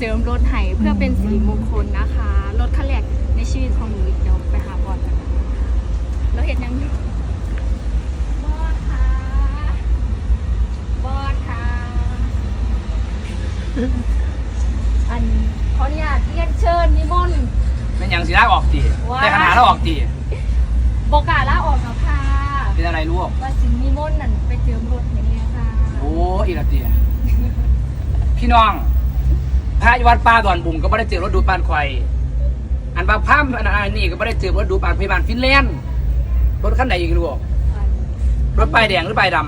เสริมรถไห้เพื่อเป็นสีมงคลนะคะ รถคันแรกในชีวิตของหนูเดี๋ยวไปหาบอลกันนะคะแล้วเห็นยังอยู่บอสค่ะบอสค่ะ อันขออนุญาตเรียกเชิญนิมนต์ เป็นอย่างสีลาออกตีว้ายในขนาดเราออกตีบอกาลาออกแล้วค่ะเป็นอะไรลูกว่าสินิมนต์นั่นไปเจิมรถอย่างเงี้ยค่ะ โอ้อีละเตียพี่น้องพ ระวัดป่าดอนบุ่มก็ไม่ได้เจอรถดูดปานควายอันบางพามอันอันนี้ก็ไม่ได้เจอรถดูดปานพยาบาลฟินแลนด์รถคันไหนอีกลูกอันรถป้ายแดงหรือป้ายด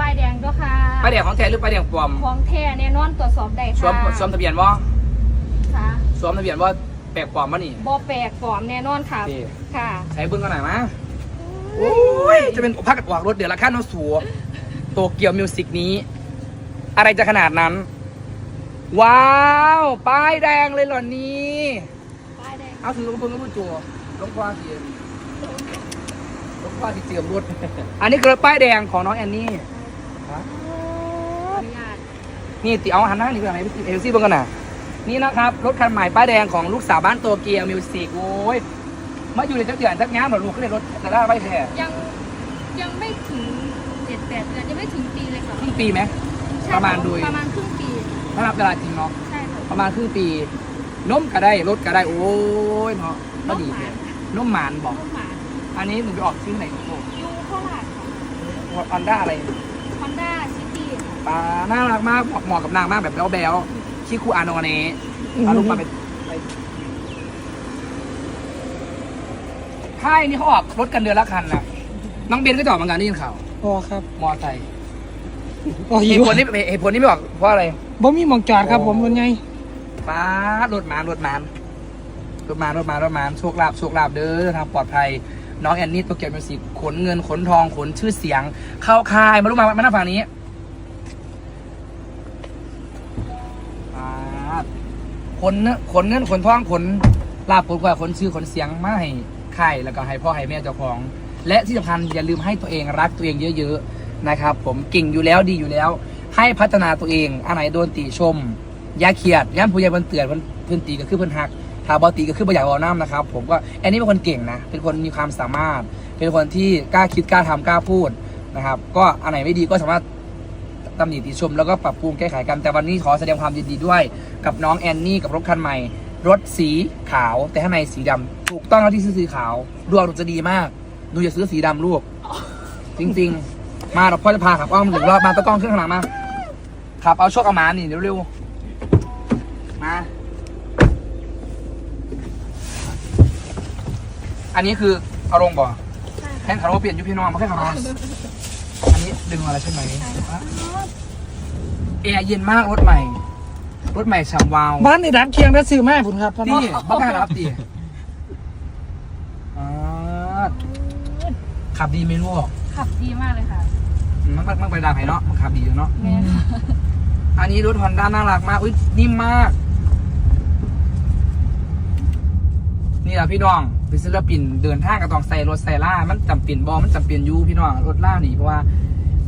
ป้ายแดงด้วยค่ะำป้ายแดงของแท้หรือป้ายแดงปลอมของแท้แน่นอนตรวจสอบได้สวมค่ะสวมทะเบียนว่าค่ะสวมทะเบียนว่าแปลกปลอมวะนี่บอแปลกปลอมแน่นอนค่ะนี่ค่ะใช้เบิ้งกันหน่อยมะโอ้ยจะเป็นพักกัดวากรถเดือดละขั้นเอาสัวโตเกียวมิวสิกนี้ อะไรจะขนาดนั้น ว้าว ป้ายแดงเลยเหรอนี่ป้ายแดงเอาถือลงเพิ่งก็รู้จัวลงควาสีลงควาสีเจียมรถอันนี้คือป้ายแดงของน้องแอนนี่ฮะขออนุญาตนี่ติเอาหันหน้านี่คืออะไรเอลซี่เบิ่งกันน่ะนี่นะครับ รถคันใหม่ป้ายแดงของลูกสาวบ้านโตเกียวมิวสิกโอ้ยมาอยู่ในจักรยานจักรยานเหรอลูกเขาเรียกรถแต่ละไม่แท้ยังยังไม่ถึงเจ็ดแปดเดือนยังไม่ถึงปีเลยค่ะครึ่งปีไหมใช่ประมาณโดยประมาณครึ่งปี ถ้านับเวลาจริงเนาะใช่ค่ะประมาณครึ่งปีนมก็ได้รถก็ได้โอ้ยเนาะก็ดีเลยนมหมานบอกลูกหมาอันนี้หนูไปออกซื้อไหนของโลกยูโคราชค่ะฮอนด้าอะไรฮอนด้าซิตี้ค่ะปลาน่ารักมากเหมาะเหมาะกับนางมากแบบแบ๊วๆชิคุอานอเนะเอาลูกมาเป็นไปค่ายนี่เขาออกรถกันเดือนละคันนะน้องเบนก็จะออกเหมือนกันได้ยินข่าวพอครับมอไซค์ พอเหหิตุวผลนี่เหตุผลนี่ไม่ออกเพราะอะไร บ่มีหมองจอดครับโอ้ผมคนไงป้ารถมารถมารถมารถมารถมารโชคลาภโชคลาภเด้อทางปลอดภัย น้องแอนนี่ตัวเก็บมิวสิกขนเงินขนทองขนชื่อเสียง เข้าค่ายมารู้มามาหน้าฝั่งนี้ป้าดขนเนขนเงินขนทองขนลาบขนกว่าขนชื่อขนเสียงมาให้ค่ายแล้วก็ให้พ่อให้แม่เจ้าของ และที่สำคัญอย่าลืมให้ตัวเองรักตัวเองเยอะ ๆ นะครับ ผมเก่งอยู่แล้วดีอยู่แล้ว ให้พัฒนาตัวเองอันไหนโดนติชมอย่าเครียดย่ำผู้ใหญ่เพิ่นเตือนเพิ่นเพิ่นตีก็คือเพิ่นหักถ้าบอตีก็คือบ่อยากเอาน้ำนะครับ ผมก็แอนนี่เป็นคนเก่งนะ เป็นคนมีความสามารถ เป็นคนที่กล้าคิดกล้าทำกล้าพูดนะครับ ก็อันไหนไม่ดีก็สามารถตำหนิติชม แล้วก็ปรับปรุงแก้ไขกัน แต่วันนี้ขอแสดงความยินดีด้วย กับน้องแอนนี่กับรถคันใหม่ รถสีขาว แต่ข้างในสีดำถูกต้องแล้วที่ซื้อสีขาวดวงหนูจะดีมากหนูอย่าซื้อสีดำลูกจริง ๆ มาเราพ่อจะพาขับอ้อมหนึ่งรอบมาตะกล้องขึ้นข้างหลังมา ขับ เอาโชคเอาหมานี่เร็วๆ มา อันนี้คือเอาลงบ่ใช่แทนคาร์โรเปลี่ยนยุพี่น้องมาแค่คาร์โรอันนี้ดึงมาแล้วใช่ไหมแอร์เย็นมากรถใหม่ รถใหม่ฉ่ำวาว บ้านในร้านเคียงได้ซื้อมาให้ผมครับพ่อนี่เนาะบ้ากล้ารับดิอ่าขับดีไหมลูกขับดีมากเลยค่ะมันมันมันไปดังไหนเนาะมันขับดีอยู่เนาะแม่ค่ะ อันนี้รถฮอนด้าน่ารักมาก อุ้ยนิ่มมาก นี่แหละพี่น้องเป็นศิลปินเดินทางกับต้องใส่รถใส่ล่ามันจำเป็นบอมันจำเป็นอยูพี่น้องรถล่าหนีเพราะว่า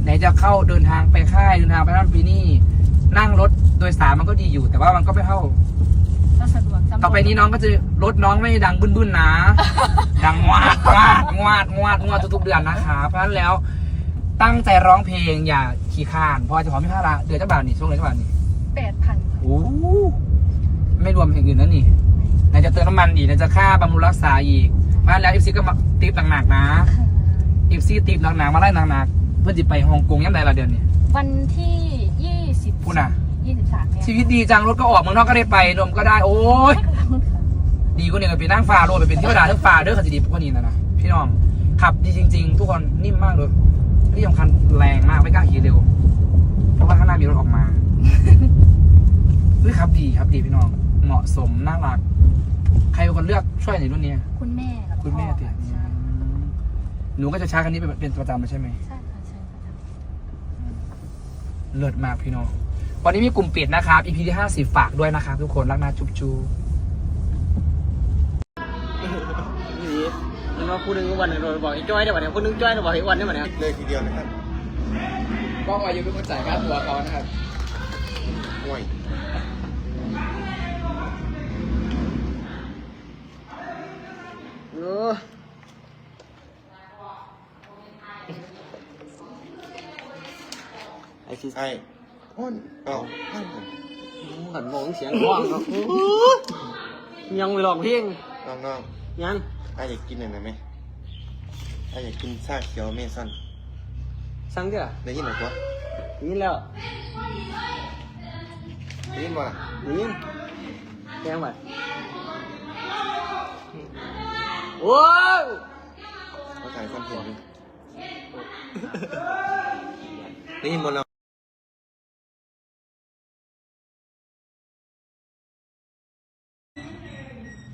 ไหนจะเข้าเดินทางไปค่ายเดินทางไปนั่นไปนี่ นั่งรถโดยสารมันก็ดีอยู่ แต่ว่ามันก็ไม่เท่าก็สะดวกสบายต่อไปนี้น้องก็จะรถน้องไม่ดังบึ้นๆนะ ดังงวาดงวาดงวาดงวาดงวดทุกๆเดือนนะคะเพราะฉะนั้นแล้ว ตั้งใจร้องเพลงอย่าขี้ข้านเพราะว่าเจะของพี่พาระเดือนเจ้าบ่าวนี่ช่วงเดือนเจ้าบ่าวนี่แปดพันโอ้ไม่รวมเพลงอื่นแล้วนี่ไหนจะเติมน้ำมันอีกไหนจะค่าบำรุงรักษาอีกเพราะฉะนั้นแล้วเอฟซีก็มาติปหนักๆนะเอฟซีติปหนักๆมาไล่หนักๆเพื่อจะไปฮ่องกงยังไงละเดือนนี้วันที่ยี่สิบพูดนะยี่สิบสามเนี่ยชีวิตดีจังรถก็ออกเมืองนอกก็ได้ไปนมก็ได้โอ้ยดีกว่าเนี่ยก็ไปนั่งฟ้าโรดไปเป็นเทวดาเรื่องฟ้าเด้อขันดีกว่านี้นะนะพี่น้องขับดีจริง ๆ ทุกคนนิ่มมากเลย ที่สำคัญแรงมากไม่กล้าขี่เร็ว เพราะว่าข้างหน้ามีรถออกมาเฮ้ยขับดีครับดีพี่น้อง เหมาะสมน่ารัก ใครเป็นคนเลือกช่วยในรุ่นนี้ คุณแม่กับคุณแม่เตียใช่หนูก็จะใช้คันนี้เป็นเป็นประจำเลยใช่ไหม ใช่ค่ะใช่ค่ะเลิศมากพี่น้อง วันนี้มีกลุ่มปิดนะครับ EP ที่50 ฝากด้วยนะครับทุกคน รักนาจุ๊บจู ผู้หนึ่งวันหนึ่งโดนบอกไอ้จ้อยได้ป่ะนี่ยผู้หนึ่งจ้อยได้บอกไอ้วันนี้วันเนี่ยเลยทีเดียวนะครับก็อายุเป็นคนจ่ายค่าตัวเขานะครับห่วยเออไอซิสไอ้อ้นเอ้าท่านขันมองเสียงกว้างเนาะยังไปหลอกเพียงน้องๆยัง ไอเด็กกินหน่อยไหม ไอ้อยากกินชาเขียวเมซอนสั่งเด้อได้ยินหรือเปล่านี่แล้วได้ยินบ่ล่ะนี่แกงแบบโอ้ยเขาถ่ายคอนเทนต์อยู่ได้ยินบ่เรา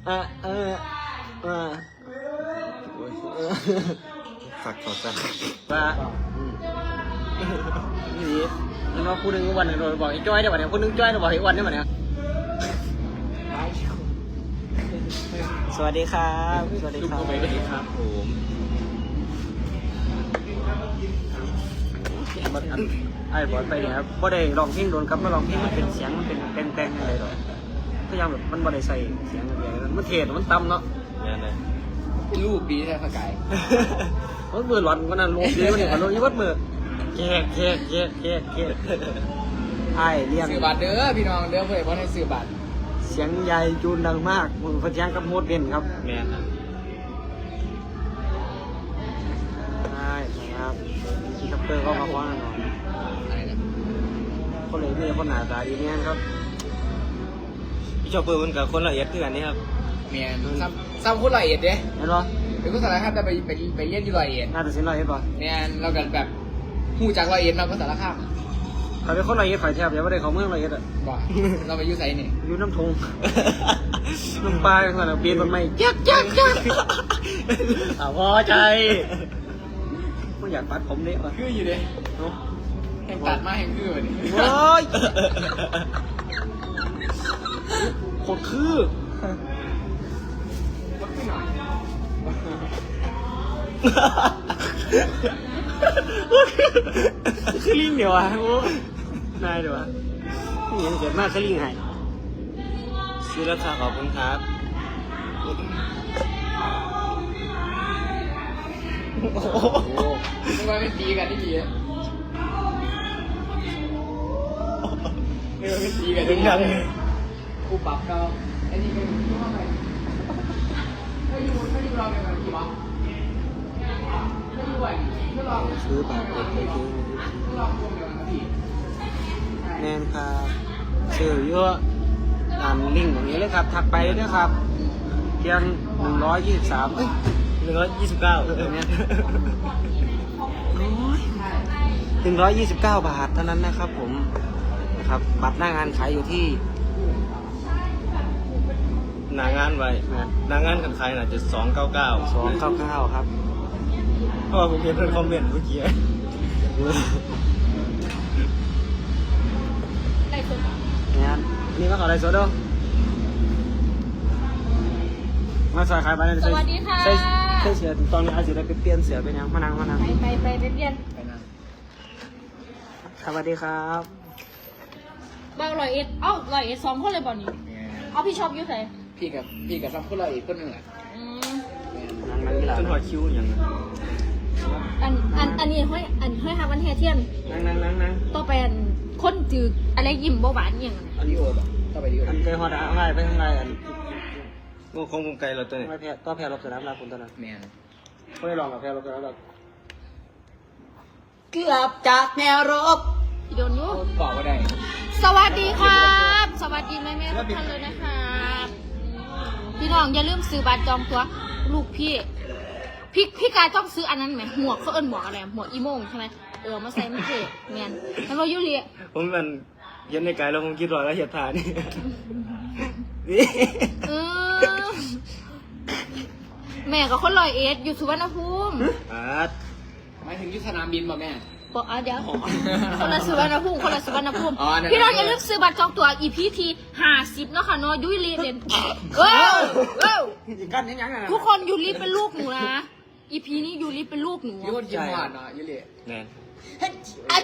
อะเออเออ ฝากขอจ้าว่านี่มันว่าพูดถึงวันหนึ่งเราบอกไอ้จ้อยได้ป่ะเนี่ยพูดถึงจ้อยเราบอกไอ้วันได้ป่ะเนี่ยสวัสดีครับ สวัสดีครับสวัสดีครับผมไอ้บอลไปเนี่ยครับพอได้ร้องเพลงโดนครับมาร้องเพลงมันเป็นเสียงมันเป็นแป้งๆอะไรหรอกพยายามแบบมันบ่ได้ใส่เสียงอะไรมันเทศมันต่ำเนาะ เนี่ยนะเป็นลูกปีแท้สกายมันเบื่อหลอนวันนั้นลงเดียวเนี่ยมันลงยี่วัดมือแกะแกะแกะแกะแกะไอ้เลี้ยงสื่อบัตรเด้อพี่น้องเด้อเพื่อนเพราะให้สื่อบัตรเสียงใหญ่จูนดังมากมือพะเจียงกับโมดเด่นครับแมนนะใช่ครับที่คัปเตอร์ก็มาคว้าหน่อยอะไรนะก็เลยมีคนหน้าตาดีเนี่ยครับพี่ชอบเปิดมันกับคนละเอียดคือกันนี่ครับ เมียนซ้ำซ้ำคนละเอียดเด้เห็นปะเป็นคนสารคามแต่ไปไปไปเรียนอยู่ละเอียดน่าจะเส้นไรเห็นปะเมียนเรากันแบบหูจากละเอียดมาภาษารคามใครเป็นคนไรเอ็ดฝ่ายแทบอย่าไม่ได้เขาเมืองไรเอ็ดอะบ่เราไปอยู่ไสนี่อยู่น้ำทงน้ำปลาขนาดปีนต้นไม้แจ๊กแจ๊กแจ๊กอ่าพอใจไม่อยากปัดผมเนี่ยว่ะคืออยู่เด้เนาะแห่งตัดมาแห่งคือวันนี้โอ้ยโคตรคือ คือลิงเดี๋ยวอะโอ้นายเดี๋ยวอะนี่เกิดมากคือลิงไงซื้อราคาขอบคุณครับโอ้โหนึกว่าไม่ตีกันที่ดีอะนึกว่าไม่ตีกันที่ดีกูปรับเราไอ้นี่ก็อยู่ที่ว่าไงไม่อยู่ไม่อยู่เราเป็นแบบกี่วะไม่อยู่ไหวไม่ลอง ซื้อปากเด็กไปซื้อไม่ลองรวมเดียวกันนะพี่แมนครับซื้อเยอะตามลิงก์อย่างนี้เลยครับถักไปเลยนะครับเพียงหนึ่งร้อยยี่สิบสามเอ้ยหนึ่งร้อยยี่สิบเก้าเออเนี่ยหนึ่งร้อยยี่สิบเก้าบาทเท่านั้นนะครับผมนะครับบัตรหน้างานขายอยู่ที่หนางานไว้หนางานกันใครน่ะจะสองเก้าเก้าสองเก้าเก้าครับเพ ราะว่าผมเห็นเพื่อนคอมเมนต์เมื่อกี้ได้สุดเนี่ยนี่ก็ขออะไรโซดมาใส่ขายไปเลยสวัสดีค่ะ ใส่ใส่เสือตอนนี้อาจจะได้ไปเปลี่ยนเสือเป็นยังมานั่งมานั่งไปไปไปไปเรียนไปนั่งสวัสดีครับบางร้อยเอ็ดเอ้าร้อยเอ็ดสองคนเลยบ่นี้เนี่ยเอาพี่ชอบอยุ่ใส่พี่กับพี่กับซ้ำคนละอีกคนหนึ่งแหละอืมนั่งนั่งกีฬาจนหัวคิ้วอย่างนั้น อันอันอันนี้ห้อยอันห้อยหาวันแห่เทียนนั่งนั่งนั่งนั่งต่อไปอันคนจืดอะไรยิ้มบ่หวานอหย่างนั้นอันนี้โอ้บ่ต่อไปดีโออันเจอฮอดอะไรไปทางไรอันงูคงมุมไกลเราตัวนี้ไม่แพ้ต่อแพ้รบสนามลาคุณตอนนั้นแมนไม่ได้ลองกับแพ้รบสนามลาเกือบจากแนวรบพี่โดนอยุบอกว่าได้สวัสดีครับ สวัสดีแม่แม่ๆทุกท่านเลยนะครับพี่น้องอย่าลืมซื้อบัตรจองตัว ลูกพี่ พี่พี่กายต้องซื้ออันนั้นไหมหมวกเขาเอิ้นหมวกอะไรหมวกอีโมงใช่ไหมเออมาใส่ไม่เท่แมนแล้วเรายุเรียผมมันเย็นในไกลแล้วผมคิดรอยแล้วเหยียดทานี่นี่เออแม่กับคนลอยเอ็ดอยู่สุวรรณภูมิอาร์ตหมายถึงยุทธสนามบินป่ะแม่ บอกอะเดี๋ยวคนละสุวรรณภูมิคนละสุวรรณภูมิอ๋อนั่น พี่น้องอย่าลืมซื้อบัตรจองตั๋วอีพีทีห้าสิบเนาะค่ะเนาะยุยรีเรียนเว้าวว้าว ยิงกันยังยังไงทุกคนยูริเป็นลูกหนูนะ อีพีนี้ยูริเป็นลูกหนูยุทธยิมหวานเนาะยุเล่แนนอะ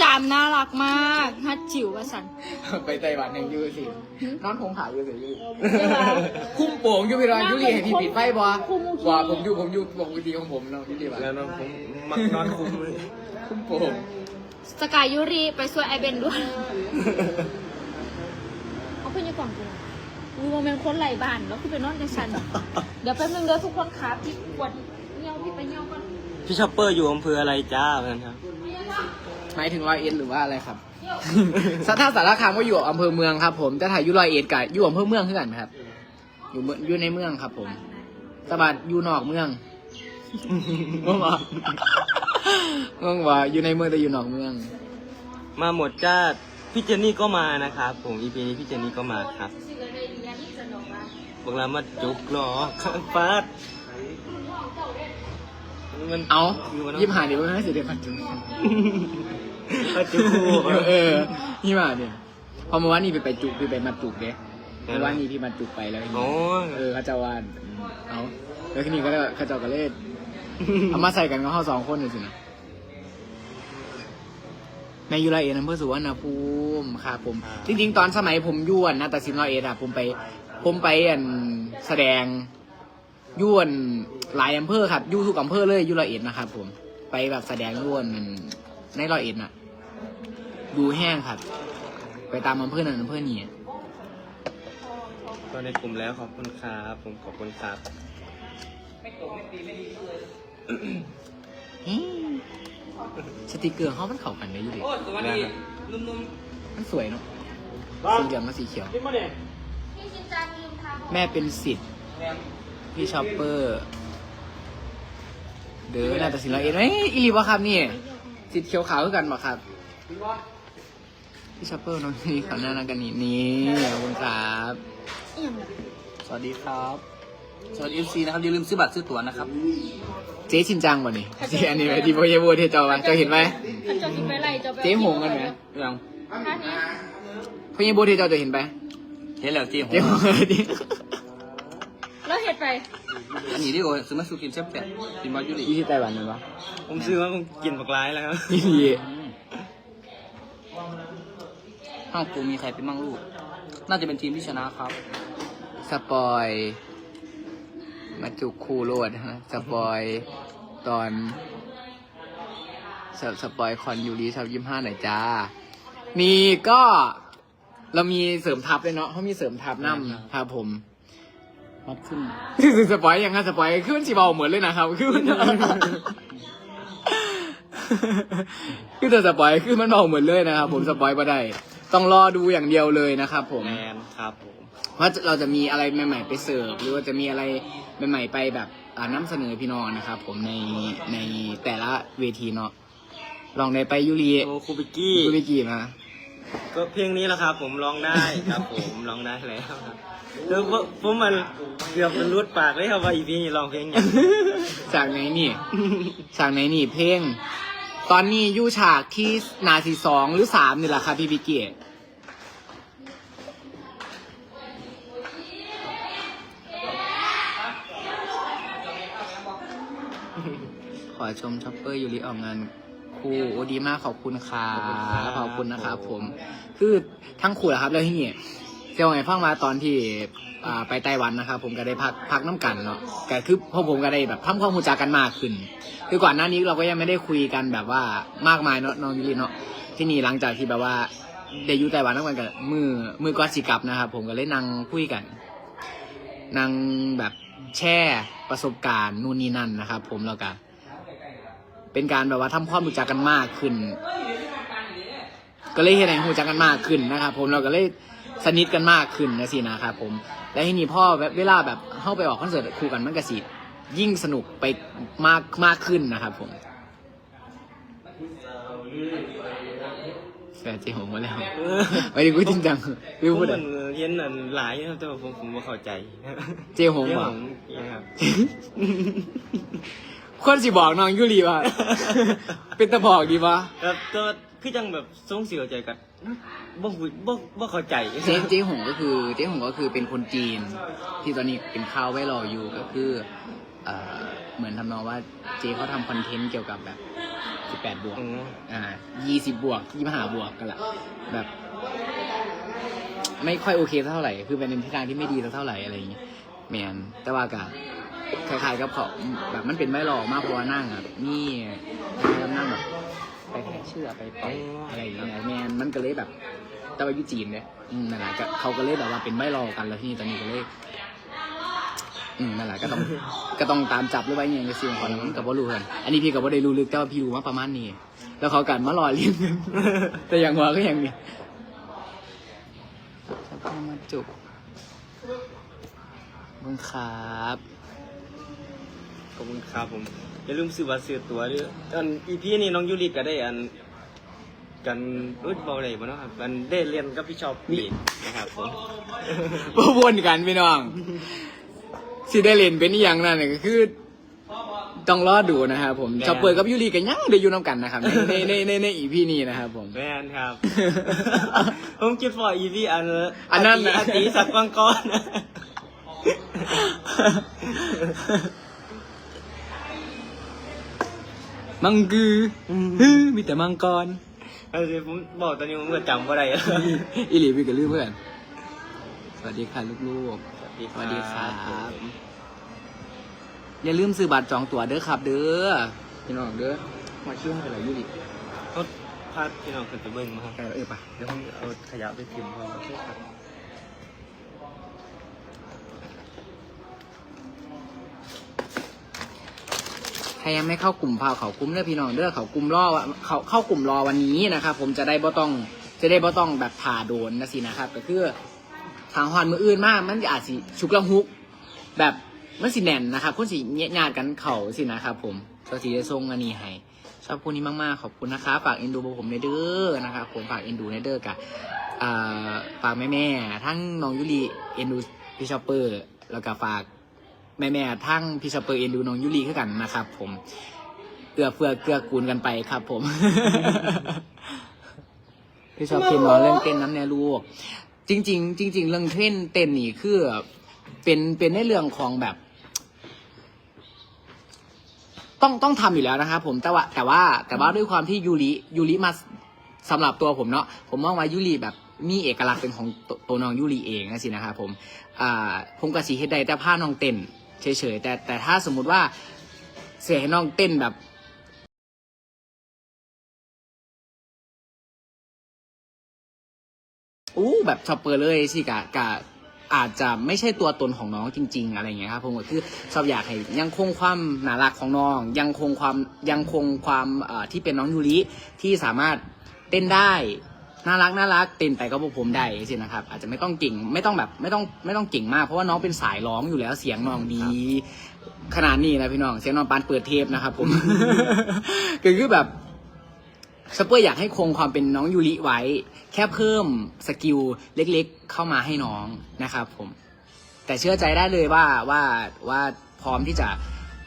จามน่ารักมากฮัดจิ๋วว่าสันไปไต้หวันแห่งยูสินอนคงขายยูสิยูคุ้มโป่งยูพี่รอยยุเล่ให้พี่ปิดไฟบ่ว่าผมอยู่ผมอยู่ปกติของผมเนาะยุเล่ว่าแล้วน้องผมมักนอนคุ้มเลยคุ้มโป่งสกายยูรีไปช่วยไอเบนด้วยเอาเพื่อนอยี่ก่อนกู กูโมเมนต์คนไหลบ้านแล้วคือไปนอนในชัน เดี๋ยวแป๊บนึงเด้อทุกคนครับพี่ปวดเงี้ยวพี่ไปเงี้ยวก่อนพี่ชอปเปอร์อยู่อำเภออะไรจ้าเพื่อนครับ หมายถึงร้อยเอ็ดหรือว่าอะไรครับ ถ้าสารคามก็อยู่อำเภอเมืองครับ ผมจะถ่ายอยู่ร้อยเอ็ดกับอยู่อำเภอเมืองเท่ากันครับ อยู่เมืองอยู่ในเมืองครับ ผมสบัดอยู่นอกเมืองเมืองวะเมืองวะอยู่ในเมืองแต่อยู่นอกเมือง มาหมดจ้าพี่เจนนี่ก็มานะครับ ผมอีพีนี้พี่เจนนี่ก็มาครับ บอกเรามาจุกหรอข้างฟาดมันเอาอยู่นะยี่สิบห้าเดี๋ยวไม่ให้เสียเดี๋ยวพันจุมาจุกคู่เออยี่สิบห้าเนี่ยพอเมื่อวานนี้ไปไปจุกพี่ไปมาจุกเด้เมื่อวานนี้พี่มาจุกไปแล้วโอ้เออเขาเจะวานเอาแล้วทีนี้ก็เขาเจ้าก็เล่นเอามาใส่กันก็เข้าสองคนเลยสินะในยูไรเอ็นอำเภอสุวรรณภูมิครับผม จริงๆ ตอนสมัยผมยวนนะแต่สินร้อยเอ็ดอะผมไป ผมไปอันแสดงยวนหลายอำเภอครับอยู่ทุกอำเภอเลยอยูไรเอ็ดนะครับผมไปแบบแสดงยวนในร้อยเอ็ดน่ะ ดูแห้งครับ ไปตามอำเภอนั้นอำเภอนี้ก็ในกลุ่มแล้วขอบคุณครับผมขอบคุณครับสติกเกอร์เขามันเข้ากันได้อยู่ดินะครับมันสวยเนาะสีเหลืองกับสีเขียว พี่ชินจังลืมทาแม่เป็นสิทธิ์พี่ชอปเปอร์ เด้อน่าจะสิเราเอ็นเอ้ยอีลีวะครับนี่ สิทธิ์เขียวขาวคือกันบ่ครับ พี่ชอปเปอร์น้องนี่ขาวหน้านักกันนี่นี่ขอบคุณครับ เอี่ยมสวัสดีครับ สวัสดีเอฟซีนะครับอย่าลืมซื้อบัตรซื้อตั๋วนะครับ เจ๊ชินจังบ่นี่เจ๊อันนี้ไหมที่โบเยโบเทจอวะเจ้าเห็นไหมถ้าเจะกินไปไรเจะไปเจ๊หงกันไหมยังท่านี้พเยโบเทจอจะเห็นไหม เห็นแล้วจีหงเจ๊หงกันดิแล้วเห็ดไปอันนี้ดิโอซื้อมาสุกินแซ่บแซ่บกินบอลยูริยี่ที่ไต้หวันนั่นปะผมซื้อว่าผมกินปลากร้ายแล้วครับยี่ที่ห้างปูมีใครเป็นมั่งลูก น่าจะเป็นทีมที่ชนะครับ สปอย มาจุกคู่โลดนะสปอยตอนสสปอยคอนยูรีชาวยี่ห้าหน่อยจ้า นี่ก็ เรามีเสริมทัพเลยเนาะเขามีเสริมทัพนำครับผมมัดขึ้นสปอยยังไงสปอยคือมันสีเบาเหมือนเลยนะครับคือมันคือแต่สปอยคือมันเบาเหมือนเลยนะครับผมสปอยมาได้ต้องรอดูอย่างเดียวเลยนะครับผมแมนครับผมว่าเราจะมีอะไรใหม่ ๆ ไปเสิร์ฟหรือว่าจะมีอะไรใหม่ ๆ ไปแบบอ่านำเสนอพี่น้องนะครับ ผมในในแต่ละเวทีเนาะลองได้ไปยุรีโอคูบิกี้ยุริกีมา ก็เพลงนี้แหละครับ ผมร้องได้ครับ ผมร้องได้แล้วครับคือผมผมมันเกือบมันรุดปากเลยครับว่าอีพีนี้ร้องเพลงอย่าง จากไหนนี่ จากไหนนี่เพลง ตอนนี้อยู่ฉากที่นาทีสองหรือสามนี่แหละครับพี่บิกกี้ขอชมช็อปเปอร์ยูริออกงาน คู่โอดีมากขอบคุณค่ะขอบคุณนะครับผม คือทั้งคู่แหละครับ แล้วที่นี่เจ้าไงฟังมาตอนที่อ่าไปไต้หวันนะครับผมก็ได้พักพักน้ำกันเนาะก็คือพวกผมก็ได้แบบทำความรู้จักกันมากขึ้น คือก่อนหน้านี้เราก็ยังไม่ได้คุยกันแบบว่ามากมายเนาะน้องยูริเนาะที่นี่หลังจากที่แบบว่าได้อยู่ไต้หวันน้ำกันกับมือมือก่อนสิกลับนะครับผมก็เลยนั่งคุยกันนั่งแบบแช่ประสบการณ์นู่นนี่นั่นนะครับผมแล้วก็ เป็นการแบบว่าทำความรู้จักกันมากขึ้น ก็เลยเห็นให้รู้จักกันมากขึ้นนะครับ ผมเราก็เลยสนิทกันมากขึ้นนะสินะครับผม และทีนี้พ่อแบบเวลาแบบเข้าไปออกคอนเสิร์ตคู่กันมันก็สิยิ่งสนุกไปมากมากขึ้นนะครับ ผมแฟนเจหงมาแล้วไม่ได้กูจริงจังผวิวมพูดเหมือะอนเห็นอันหลายนะครับแต่ว่าผมผมไม่เข้าใจ เจหงเรื่องว่ะของนะครับ คนสิบอกน้องยูรีว่า เป็นตะบอกดีวะครับก็คือจังแบบทรงเสียวใจกันบ่คุยบ่บ่เข้าใจเจ๊เจ๊หงก็คือเจ๊หงก็คือเป็นคนจีน ที่ตอนนี้เป็นข่าวไว้รออยู่ก็คือเอ่อเหมือนทำนองว่าเจ๊เขาทำคอนเทนต์เกี่ยวกับแบบ 18 บวก อืมอ่า 20 บวก 25 บวกกันละแบบ ไม่ค่อยโอเคเท่าไหร่ คือเป็นในทิศทางที่ไม่ดีเท่าไหร่อะไรอย่างเงี้ยแมนแต่ว่ากะ คล้ายๆกับเขาแบบมันเป็นไม่หลอกมากเพราะว่านั่งอะนี่นั่งแบบไปไปแค่เชื่อไปไปอะไรอย่างเงี้ยแมนมันก็เลยแบบแต่ว่าอยุจีนเนี่ยนั่นแหละก็เขาก็เลยแบบว่าเป็นไม่รอกันแล้วที่นี่ตอนนี้ก็เลยอืมนั่นแหละก็ต้องก็ต้องตามจับหรือว่าอยังไงก็ซิ่งของมันกับว่ารู้กันอันนี้พี่กับว่าได้รู้ลึกแต่ว่าพี่รู้มาประมาณนี้ แล้วเขากันมารอเลี้ยงกันแต่อย่างว่าก็ยังมีจะมาจุกมึงครับ ขอบคุณครับผมอย่าลืมซื้อบัตรซื้อตั๋วด้วยอันอีพีนี้น้องยูริก็ได้อัน กันรู้เบาเลยบ่เนาะครับมันได้เรียนกับพี่ชอบปีนะครับผมบ่วนกันพี่น้อง สิได้เล่นเป็นอหย่างนั้นน่ะก็คือ ต้องรอดูนะครับผมแม่นชอบเปิดกับยูรีกันยังได้อยู่น้ำกันนะครับ ในในในในในอีพีนี้นะครับผม แม่นครับ ผมคิดว่าอีพีอันอันนั้นนะน่ะอติสักวังกร มังกือฮึมีแต่มังกรเอาสิผมบอกตอนนี้ผมก็จำว่าไรอีหลีพี่กับลือเพื่อนสวัสดีค่ะลูกๆสวัสดีสวัสดีครับอย่าลืมซื้อบัตรจองตั๋วเด้อครับ เด้อพี่น้องเด้อมาชื่อให้เรายูริเขาพาพี่น้องขึ้นไปเบิ้งมาครับเออเออไปเดี๋ยวผมเอาขยะไปพิมพ์พอโอเคครับ รยังไม่เข้ากลุ่มพาเขากลุ่มเด้อพี่น้องเด้อเขากลุ่มรอวะเขาเข้ากลุ่มรอวันนี้นะครับ ผมจะได้บ่ต้องจะได้บ่ต้องแบบผ่าโดนนะสินะครับก็คือทางฮอนมืออื่นมากมันอาจสิชุกละฮุก แบบมันสิแน่นนะครับคนสิเงียญาติกันเขาสินะครับ ผมก็สิได้ส่งอันนี้ให้ชอบคุณนี้มากๆขอบคุณนะครับฝากเอ็นดูผมในเด้อนะครับผมฝากเอ็นดูในเด้อกับฝากแม่ๆทั้งน้องยุรีเอ็นดูพี่ชอปเปอร์แล้วก็ฝาก แม่ๆทั้งพี่ชเปอร์เอ็นดูน้องยุรีขึ้นกันนะครับ ผมเกือเฟือเกือกูลกันไปครับ ผม พี่ชอบเพียนนอนเรื่องเต้นน้ำแน่ลูก จริง ๆ จริง ๆ เรื่องเต้นเต้นนี่คือเป็นเป็นในเรื่องของแบบ ต้องต้องทำอยู่แล้วนะครับผมแต่ว่า แต่ว่า แต่ว่าด้วยความที่ยูริยูริมาสำหรับตัวผมเนาะผมมองว่ายูริแบบมีเอกลักษณ์เป็นของตัวน้องยูริเองนะสินะครับผม อ่า ผมกับสีเฮดได้แต่ผ้าน้องเต้น เฉยๆแต่แต่ถ้าสมมุติว่าเสียให้น้องเต้นแบบอู้แบบชอปเปอร์เลยสิกะกะอาจจะไม่ใช่ตัวตนของน้องจริง ๆ อะไรเงี้ยครับผมก็คือชอบอยากให้ยังคงความน่ารักของน้อง ยังคงความยังคงความที่เป็นน้องยูริที่สามารถเต้นได้ น่ารักน่ารักเต้นไปก็พวกผมได้สินะครับ อาจจะไม่ต้องเก่งไม่ต้องแบบไม่ต้องไม่ต้องเก่งมากเพราะว่าน้องเป็นสายร้องอยู่แล้วเสียงน้องดี ขนาดนี้นะพี่น้องเสียงน้องปานเปิดเทปนะครับผมก็คือแบบสเปอร์อยากให้คงความเป็นน้องยูริไว้ แค่เพิ่มสกิลเล็กๆ เข้ามาให้น้องนะครับผม แต่เชื่อใจได้เลยว่าว่าว่าพร้อมที่จะ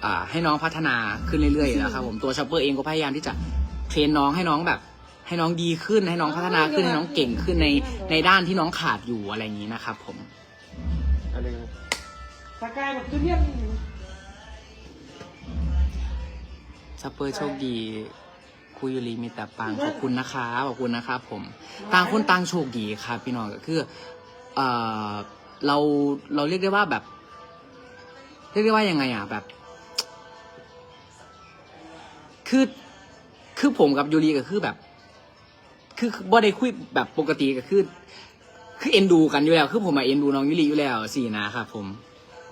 อ่าให้น้องพัฒนาขึ้นเรื่อยๆอยู่แล้วครับผมตัวชอปเปอร์เองก็พยายามที่จะเทรนน้องให้น้องแบบ ให้น้องดีขึ้นให้น้องพัฒนาขึ้นให้น้องเก่งขึ้นในในด้านที่น้องขาดอยู่อะไรอย่างนี้นะครับ ผมอะไรนะสกายแบบทุเรียนชอปเปอร์โชคดีคุยยูริมีแต่ปังขอบคุณนะคะขอบคุณนะครับผมต่างคนต่างโชคดีครับพี่น้องก็คือเออเราเราเรียกได้ว่าแบบ เรียกได้ว่ายังไงอะแบบ คือคือผมกับยูริก็คือแบบ คือบ่ได้คุยแบบปกติก็คือ คือเอ็นดูกันอยู่แล้ว คือผมมาเอ็นดูน้องยูริอยู่แล้วสี่นะครับผม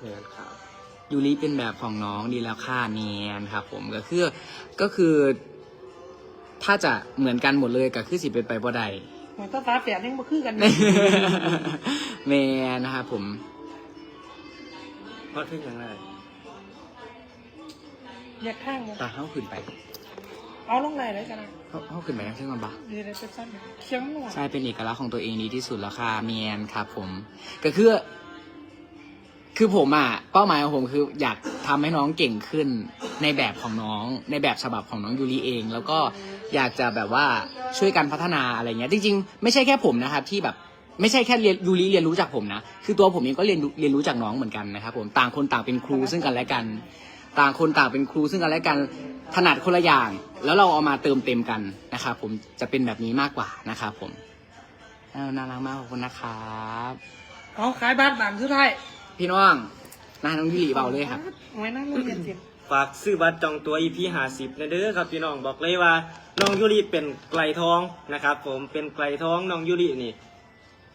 เนี่ยครับยูริเป็นแบบของน้องดีแล้วค่าเนียนครับ ผมก็คือก็คือ ถ้าจะเหมือนกันหมดเลยก็คือสิเป็นไปบ่ได้เหมือนต้นฟ้าแฝดยังมาคือกันแมนนะครับผมเพราะถึงยังไงแยกข้างมั้ตาเข้าขึ้นไป เอาลงไหนเลยกันนะเข้าเข้าขึ้นไปใช่ไหมปะดีเลยเป็นสั้นเคียงหนวดใช่เป็นเอกลักษณ์ของตัวเองดีที่สุดแล้วค่ะเมียนครับ ผม ก็คือ คือผมอะเป้าหมายของผมคือ อยากทำให้น้องเก่งขึ้น ในแบบของน้อง ในแบบฉบับของน้องยูริเอง แล้วก็อยากจะแบบว่าช่วยกันพัฒนาอะไรเงี้ย จริง ๆ ไม่ใช่แค่ผมนะครับที่แบบ ไม่ใช่แค่เรียนยูริเรียนรู้จากผมนะคือตัวผมเองก็เรียนรู้เรียนรู้จากน้องเหมือนกันนะครับผมต่างคนต่างเป็นครูซึ่งกันและกัน ต่างคนต่างเป็นครูซึ่งกันและกันถนัดคนละอย่าง แล้วเราเอามาเติมเต็มกันนะครับผมจะเป็นแบบนี้มากกว่านะครับผมอ้าวน่ารักมากขอบคุณนะครับเอาขายบ้านบางสุดท้ายพี่น้องนายน้องยูริเบาเลยครับไว้นั่งโรงเรียนเสร็จฝากซื้อบัตรจองตัว EP 50นะเด้อครับพี่น้องบอกเลยว่าน้องยูริเป็นไกลทองนะครับ ผมเป็นไกลทองน้องยูรินี่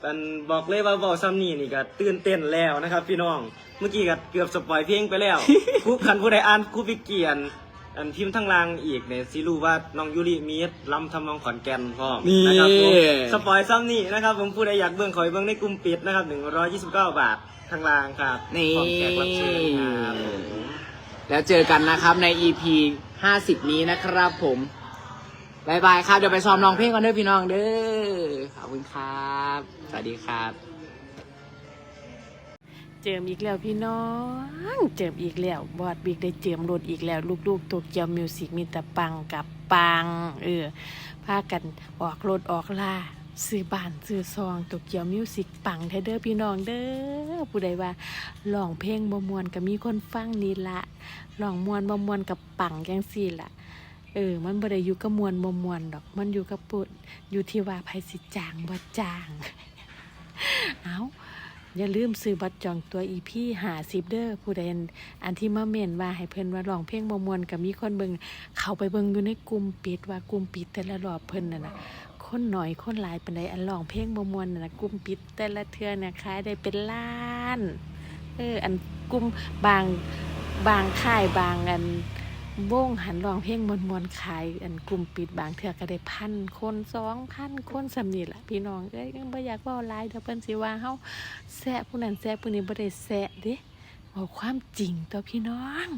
มันบอกเลยว่าเบาซ้ำนี่นี่ก็ตื่นเต้นแล้วนะครับ พี่น้องเมื่อกี้ก็เกือบสปอยเพลงไปแล้วผู้คันผู้ใดอ่านคู่พิเกียนอันพิมพ์ทั้งลางอีกเนี่ยสิรู้ว่าน้องยูริมีลำทำนองขอนแก่นพร้อมนี่นะครับผมสปอยซ้ำนี่นะครับผมผู้ใดอยากเบิ่งขอยเบิ่งในกลุ่มปิดนะครับ129บาททางลางครับนี่พร้อมแขกรับเชิญครับผมแล้วเจอกันนะครับใน EP 50 นี้นะครับผม บายบายครับ เดี๋ยวไปซ้อมร้องเพลงกันเด้อพี่น้องเด้อ ขอบคุณครับ สวัสดีครับ เจิมอีกแล้วพี่น้อง เจิมอีกแล้ว บอดบิ๊กได้เจิมรถอีกแล้ว ลูกๆตัวเกียวมิวสิกมีแต่ปังกับปัง เออ พากันออกรถออกล่าซื้อบ้านซื้อซองตัวเกียวมิวสิกปังแท้เด้อพี่น้องเด้อผู้ใดว่าร้องเพลงบ่มวนก็มีคนฟังนี่ละร้องมวนบ่มวนกับปังจังซี่ล่ะ เออ มันบ่ได้อยู่กับมวนบ่มวนดอก มันอยู่กับปุดอยู่ที่ว่าไผสิจางบ่จาง เอาอย่าลืมซื้อบัตรจองตัวอีพี่หาซิบเดอร์ผู้ใดอันอันที่มาเมนว่าให้เพิ่นว่าร้องเพลงมมวนกับมีคนเบิงเข้าไปเบิงอยู่ในกลุ่มปิดว่ากลุ่มปิดแต่ละรอบเพิ่นน่ะนะคนหน่อยคนหลายปานใดอันร้องเพลงมมวนน่ะนะกลุ่มปิดแต่ละเทือเนี่ยขายได้เป็นล้าน เออ อันกลุ่มบางบางค่ายบางอัน วงหันร้องเพลงมวนมวนขายอันกลุ่มปิดบางเถื่อก็ได้พันคนสองพันคนสำนีละพี่น้องเอ้ยยังบ่อยากว่าลายเดี๋ยวเพิ่นสิว่าเฮาแซะผู้นั้นแซะผู้นี้บ่ได้แซะเด้บอกความจริงต่อพี่น้อง